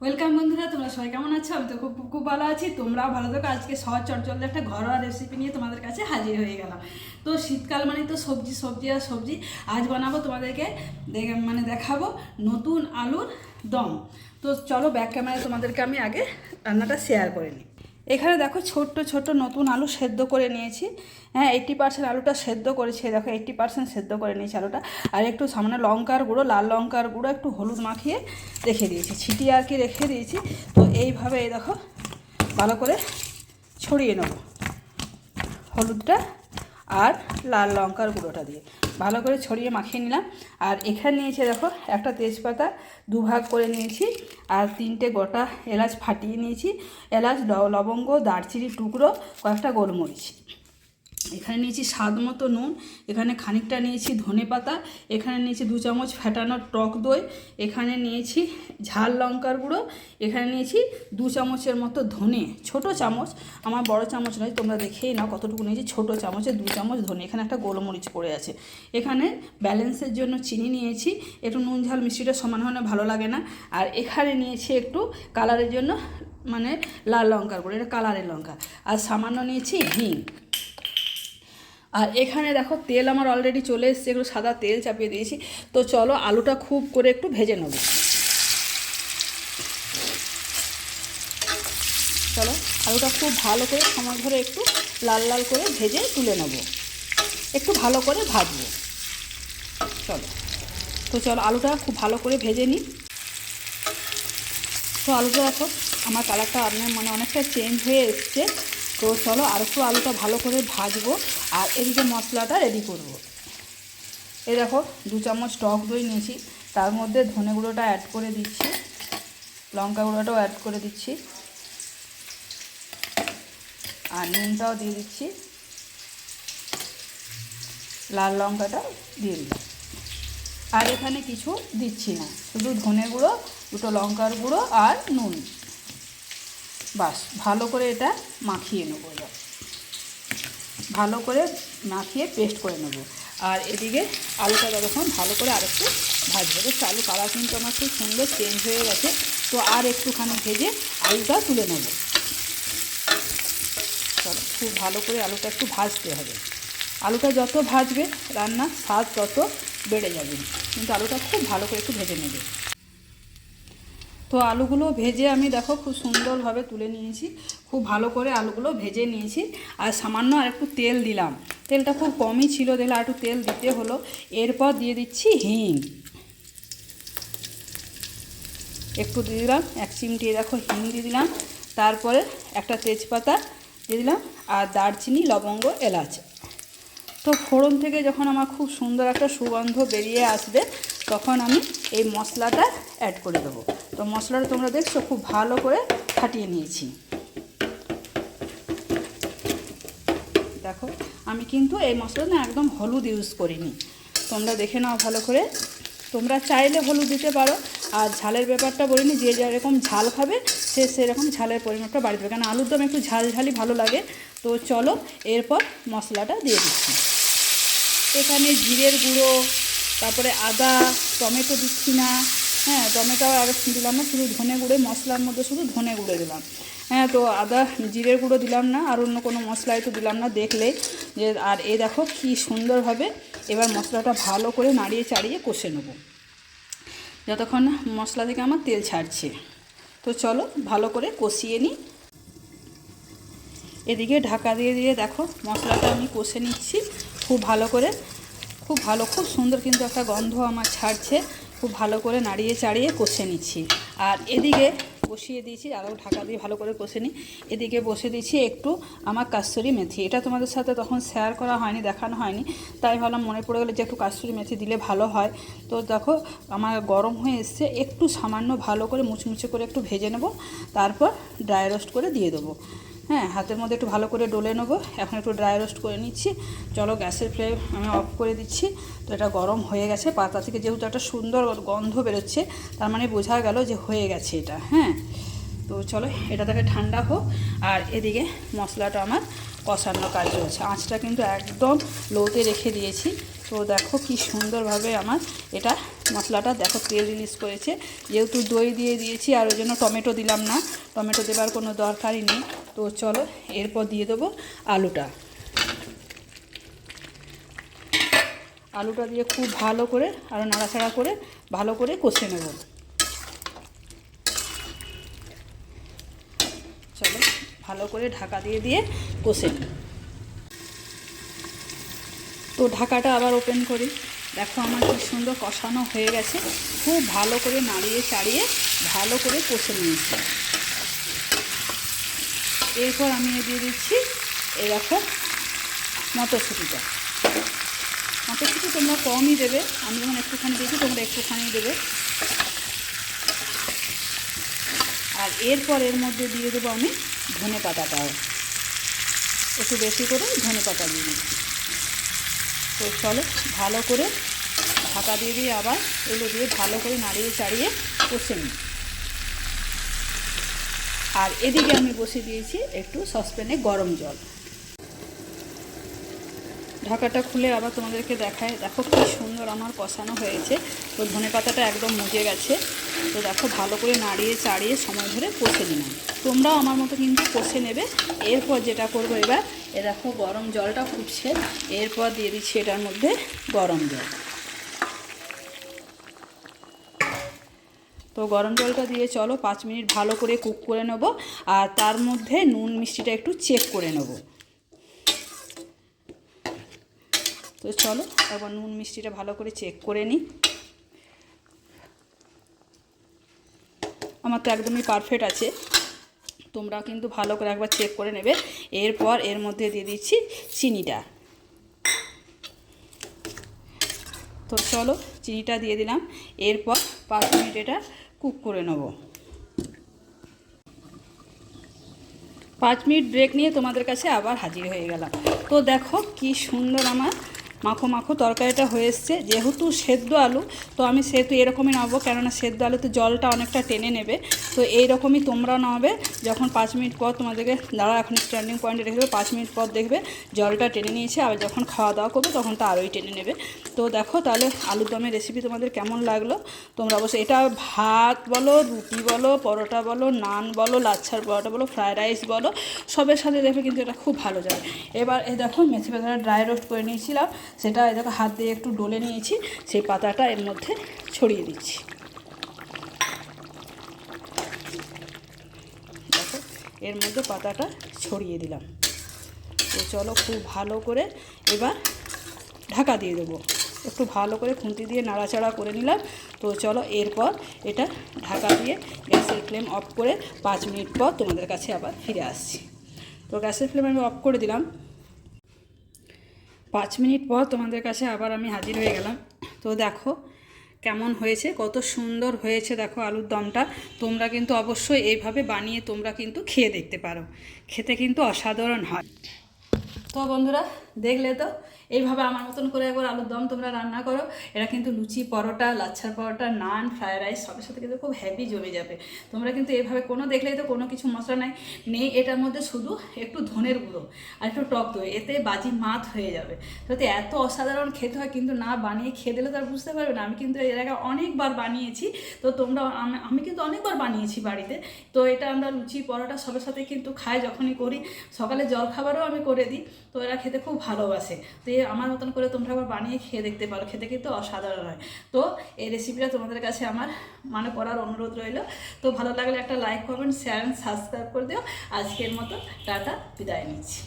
Welcome বন্ধুরা, তোমরা সবাই কেমন আছো? আমি তো খুব, খুব- ভালো আছি। তোমরাও ভালো থাকো। আজকে সহজ চটচলদের একটা ঘরোয়া রেসিপি নিয়ে তোমাদের কাছে হাজির হয়ে গেলাম। তো শীতকাল মানে তো সবজি সবজি আর সবজি। আজ বানাবো তোমাদেরকে মানে দেখাবো নতুন আলুর দম। তো চলো ব্যাক ক্যামেরায় তোমাদেরকে আমি আগে রান্নাটা শেয়ার করে নিই। এখানে দেখো ছোট্ট ছোট্ট নতুন আলু সেদ্ধ করে নিয়েছি। হ্যাঁ এইট্টি পার্সেন্ট আলুটা সেদ্ধ করেছি। দেখো এইট্টি পার্সেন্ট সেদ্ধ করে নিয়েছি আলুটা। আর একটু সামনে লঙ্কার গুঁড়ো, লাল লঙ্কার গুঁড়ো, একটু হলুদ মাখিয়ে রেখে দিয়েছি। ছিটিয়ে আর কি রেখে দিয়েছি। তো এইভাবে এই দেখো, ভালো করে ছড়িয়ে নেব। হলুদটা আর লাল লঙ্কার গুঁড়োটা দিয়ে। ভালো করে ছড়িয়ে মাখিয়ে নিলাম। আর এখানে নিয়েছি দেখো, একটা তেজপাতা দুভাগ করে নিয়েছি আর তিনটে গোটা এলাচ ফাটিয়ে নিয়েছি। এলাচ লবঙ্গ দারচিনি টুকরো, কয়েকটা গোলমরিচ। এখানে নিয়েছি স্বাদ মতো নুন, এখানে খানিকটা নিয়েছি ধনে পাতা, এখানে নিয়েছি দু চামচ ফেটানো টক দই, এখানে নিয়েছি ঝাল লঙ্কার গুঁড়ো, এখানে নিয়েছি দু চামচের মতো ধনে, ছোট চামচ, আমার বড় চামচ নয়, তোমরা দেখেই নাও কতটুকু নিয়েছি, ছোট চামচে দু চামচ ধনে, এখানে একটা গোলমরিচ পড়ে আছে। এখানে ব্যালেন্সের জন্য চিনি নিয়েছি, একটু নুন ঝাল মিষ্টিটা সমান হলে ভালো লাগে না, আর এখানে নিয়েছি একটু কালারের জন্য মানে লাল লঙ্কার গুঁড়ো, এটা কালারের লঙ্কা, আর সামান্য নিয়েছি হিং। আর এখানে দেখো তেল আমার অলরেডি চলে এসছে একটু সাদা তেল চাপিয়ে দিয়েছি। তো চলো আলুটা খুব করে একটু ভেজে নেব। চলো আলুটা খুব ভালো করে সময় ধরে একটু লাল লাল করে ভেজে তুলে নেব। একটু ভালো করে ভাজবো। চলো। তো চলো আলুটা খুব ভালো করে ভেজে নিই। তো আলুটা দেখো, আমার কালারটা আপনার মানে অনেকটা চেঞ্জ হয়ে এসছে। তো চলো আর একটু আলুটা ভালো করে ভাজবো আর এদিকে মশলাটা রেডি করব। এই দেখো, দু চামচ টক দই নিয়েছি, তার মধ্যে ধনে গুঁড়োটা অ্যাড করে দিচ্ছি, লঙ্কা গুঁড়োটাও অ্যাড করে দিচ্ছি, আর নুনটাও দিয়ে দিচ্ছি, লাল লঙ্কাটা দিয়ে দিলাম আর এখানে কিছু দিচ্ছি না, শুধু ধনে গুঁড়ো, দুটো লঙ্কার গুঁড়ো আর নুন বাস, ভালো করে এটা মাখিয়ে নেব ভালো করে মাখিয়ে পেস্ট করে নেব। আর এদিকে আলুটা যখন ভালো করে আরেকটু ভাজবো। তো আলু কালার কিন্তু আমার খুব সুন্দর চেঞ্জ হয়ে গেছে। তো আর একটুখানি ভেজে আলুটা তুলে নেব। খুব ভালো করে আলুটা একটু ভাজতে হবে। আলুটা যত ভাজবে রান্নার স্বাদ তত বেড়ে যাবে। কিন্তু আলুটা খুব ভালো করে একটু ভেজে নেবে। তো আলুগুলো ভেজে আমি দেখো খুব সুন্দরভাবে তুলে নিয়েছি। খুব ভালো করে আলুগুলো ভেজে নিয়েছি। আর সামান্য আর একটু তেল দিলাম। তেলটা খুব কমই ছিল দেখলে আর একটু তেল দিতে হলো। এরপর দিয়ে দিচ্ছি হিং। একটু দিয়ে দিলাম, এক চিমটি দেখো হিং দিয়ে দিলাম। তারপরে একটা তেজপাতা দিয়ে দিলাম আর দারচিনি, লবঙ্গ, এলাচ। তো ফোড়ন থেকে যখন আমার খুব সুন্দর একটা সুগন্ধ বেরিয়ে আসবে তখন আমি এই মশলাটা অ্যাড করে দেবো। তো মশলাটা তোমরা দেখছ খুব ভালো করে ফাটিয়ে নিয়েছি। দেখো, আমি কিন্তু এই মশলাটা একদম হলুদ ইউজ করিনি। তোমরা দেখে নাও ভালো করে। তোমরা চাইলে হলুদ দিতে পারো। আর ঝালের ব্যাপারটা বলিনি, যে যেরকম ঝাল খাবে, সে সেরকম ঝালের পরিমাণটা বাড়ি দেবে। কারণ আলুর দম একটু ঝাল ঝালই ভালো লাগে। তো চলো, এরপর মশলাটা দিয়ে দিচ্ছি। এখানে জিরের গুঁড়ো তারপরে আদা, টমেটো দিচ্ছি না। হ্যাঁ টমেটো আর দিলাম না, শুধু ধনে গুঁড়ো, মশলার মধ্যে শুধু ধনে গুঁড়ো দিলাম। হ্যাঁ তো আদা, জিরের গুঁড়ো দিলাম না, আর অন্য কোনো মশলাই তো দিলাম না, দেখলে যে, আর এ দেখো কী সুন্দরভাবে এবার মশলাটা ভালো করে নাড়িয়ে চাড়িয়ে কষে নেব। যতক্ষণ মশলা থেকে আমার তেল ছাড়ছে। তো চলো, ভালো করে কষিয়ে নিই। এদিকে ঢাকা দিয়ে দিয়ে দেখো, মশলাটা আমি কষে নিচ্ছি। খুব ভালো করে খুব ভালো, খুব সুন্দর কিন্তু একটা গন্ধ আমার ছাড়ছে। খুব ভালো করে নাড়িয়ে চাড়িয়ে কষে নিচ্ছি। আর এদিকে কষিয়ে দিয়েছি আরও ঢাকা দিয়ে ভালো করে কষে নিই। এদিকে বসে দিয়েছি একটু আমার কাস্তরি মেথি। এটা তোমাদের সাথে তখন শেয়ার করা হয়নি, দেখানো হয়নি। তাই ভাবলাম মনে পড়ে গেলে যে একটু কাস্তরি মেথি দিলে ভালো হয়। তো দেখো, আমার গরম হয়ে এসছে। একটু সামান্য ভালো করে মুচমুচে করে একটু ভেজে নেব। তারপর ড্রাই রোস্ট করে দিয়ে দেবো। হ্যাঁ হাতের মধ্যে একটু ভালো করে ডলে নেব। এখন একটু ড্রাই রোস্ট করে নিচ্ছি। চলো গ্যাসের ফ্লেম আমি অফ করে দিচ্ছি। তো এটা গরম হয়ে গেছে, পাতা থেকে যেহেতু একটা সুন্দর গন্ধ বেরোচ্ছে, তার মানে বোঝা গেল যে হয়ে গেছে এটা হ্যাঁ। তো চলো, এটা থেকে ঠান্ডা হোক। আর এদিকে মশলাটা আমার কষানোর কাজ চলছে আঁচটা কিন্তু একদম লোতে রেখে দিয়েছি। তো দেখো কি সুন্দরভাবে আমার এটা মশলাটা দেখো তেল রিলিজ করেছে। যেহেতু দই দিয়ে দিয়েছি আর ওই জন্য টমেটো দিলাম না। টমেটো দেবার কোনো দরকারই নেই। তো চলো, এরপর দিয়ে দেবো আলুটা। আলুটা দিয়ে খুব ভালো করে আরও নাড়াচাড়া করে ভালো করে কষে নেব। চলো, ভালো করে ঢাকা দিয়ে দিয়ে কষে তো ঢাকাটা আবার ওপেন করি। দেখো আমার কি সুন্দর কষানো হয়ে গেছে। খুব ভালো করে নাড়িয়ে চাড়িয়ে ভালো করে কষে নিয়েছি। এরপর আমি দিয়ে দিচ্ছি এরকম মটরশুঁটিটা। মটরশুঁটি তোমরা কমই দেবে। আমি যখন একটুখানি দিয়েছি, তোমরা একটুখানি দেবে। আর এরপর এর মধ্যে দিয়ে দেবো আমি ধনে পাতাটাও। একটু বেশি করে ধনে পাতা দিয়ে দিচ্ছি। তো চলো, ভালো করে ঢাকা দিয়ে দিয়ে আবার এগুলো দিয়ে ভালো করে নাড়িয়ে চাড়িয়ে কষে নিই। আর এদিকে আমি বসে দিয়েছি একটু সসপ্যানে গরম জল। ঢাকাটা খুলে আবার তোমাদেরকে দেখায় দেখো কি সুন্দর আমার কষানো হয়েছে। তো ধনে পাতাটা একদম মুজে গেছে। তো দেখো ভালো করে নাড়িয়ে চাড়িয়ে সময় ধরে কষে নিলাম। তোমরাও আমার মতো কিন্তু কষে নেবে। এরপর যেটা করব এবার, এ দেখো গরম জলটা ফুটছে। এরপর দিয়ে দিচ্ছি এটার মধ্যে গরম জল। তো গরম জলটা দিয়ে চলো পাঁচ মিনিট ভালো করে কুক করে নেব আর তার মধ্যে নুন মিষ্টিটা একটু চেক করে নেব। তো চলো একবার নুন মিষ্টিটা ভালো করে চেক করে নিই। আমার তো একদমই পারফেক্ট আছে। তোমরা কিন্তু ভালো করে একবার চেক করে নেবে। এরপর এর মধ্যে দিয়ে দিচ্ছি চিনিটা। তো চলো চিনিটা দিয়ে দিলাম। এরপর পাঁচ মিনিট এটা কুক করে নেব। পাঁচ মিনিট ব্রেক নিয়ে তোমাদের কাছে আবার হাজির হয়ে গেলাম। তো দেখো কি সুন্দর আমার মাখো মাখো তরকারিটা হয়ে এসছে। যেহেতু সেদ্ধ আলু, তো আমি সেহেতু এরকমই নামাবো কেননা সেদ্ধ আলুতে জলটা অনেকটা টেনে নেবে। তো এই রকমই তোমরা নামাবে যখন পাঁচ মিনিট পর তোমাদেরকে দাঁড়া এখন স্ট্যান্ডিং পয়েন্টে রেখে দেবে, পাঁচ মিনিট পর দেখবে জলটা টেনে নিয়েছে আর যখন খাওয়া দাওয়া করবে তখন তো আরোই টেনে নেবে। তো দেখো তাহলে আলুর দমের রেসিপি তোমাদের কেমন লাগল? তোমরা অবশ্যই এটা ভাত বলো, রুটি বলো, পরোটা বলো, নান বলো, লাচ্ছার পরোটা বলো ফ্রায়েড রাইস বলো, সবের সাথে দেখবে কিন্তু এটা খুব ভালো যাবে এবার এই দেখো, মেথি পাতাটা ড্রাই রোস্ট করে নিয়েছিলাম। সেটা দেখো হাত দিয়ে একটু ডলে নিয়েছি, সেই পাতাটা এর মধ্যে ছড়িয়ে দিচ্ছি। এর মধ্যে পাতাটা ছড়িয়ে দিলাম। তো চলো খুব ভালো করে এবার ঢাকা দিয়ে দেবো। একটু ভালো করে খুন্তি দিয়ে নাড়াচাড়া করে নিলাম। তো চলো এরপর এটা ঢাকা দিয়ে গ্যাসের ফ্লেম অফ করে পাঁচ মিনিট পর তোমাদের কাছে আবার ফিরে আসছি। তো গ্যাসের ফ্লেম আমি অফ করে দিলাম। পাঁচ মিনিট পর তোমাদের কাছে আবার আমি হাজির হয়ে গেলাম। তো দেখো কেমন হয়েছে, কত সুন্দর হয়েছে দেখো আলুর দমটা। তোমরা কিন্তু অবশ্যই এইভাবে বানিয়ে তোমরা কিন্তু খেয়ে দেখতে পারো। খেতে কিন্তু অসাধারণ হয়। তো বন্ধুরা, দেখলে তো এইভাবে আমার মতন করে একবার আলুর দম তোমরা রান্না করো। এটা কিন্তু লুচি, পরোটা, লাচ্ছার পরোটা, নান, ফ্রায়েড রাইস সবের সাথে কিন্তু খুব হ্যাপি জমে যাবে। তোমরা কিন্তু এভাবে কোনো দেখলেই তো কোনো কিছু মশলা নাই। নেই, এটার মধ্যে শুধু একটু ধনের গুঁড়ো আর একটু টক দই, এতে বাজি মাত হয়ে যাবে। সত্যি এত অসাধারণ খেতে হয় কিন্তু না বানিয়ে খেয়ে দিলে তো আর বুঝতে পারবে না। আমি কিন্তু এর আগে অনেকবার বানিয়েছি। তো তোমরা আমি- কিন্তু অনেকবার বানিয়েছি বাড়িতে। তো এটা আমরা লুচি, পরোটা সবের সাথে কিন্তু খাই যখনই করি। সকালে জলখাবারও আমি করে দিই। তো এরা খেতে খুব ভালোবাসে। তো আমার মতন করে তোমরা আবার বানিয়ে খেয়ে দেখতে পারো। খেতে কিন্তু অসাধারণ হয়। তো এই রেসিপিটা তোমাদের কাছে আমার মানে করার অনুরোধ রইল। তো ভালো লাগলে একটা লাইক কমেন্ট শেয়ার সাবস্ক্রাইব করে দিও। আজকের মতো টাটা, বিদায় নিচ্ছি।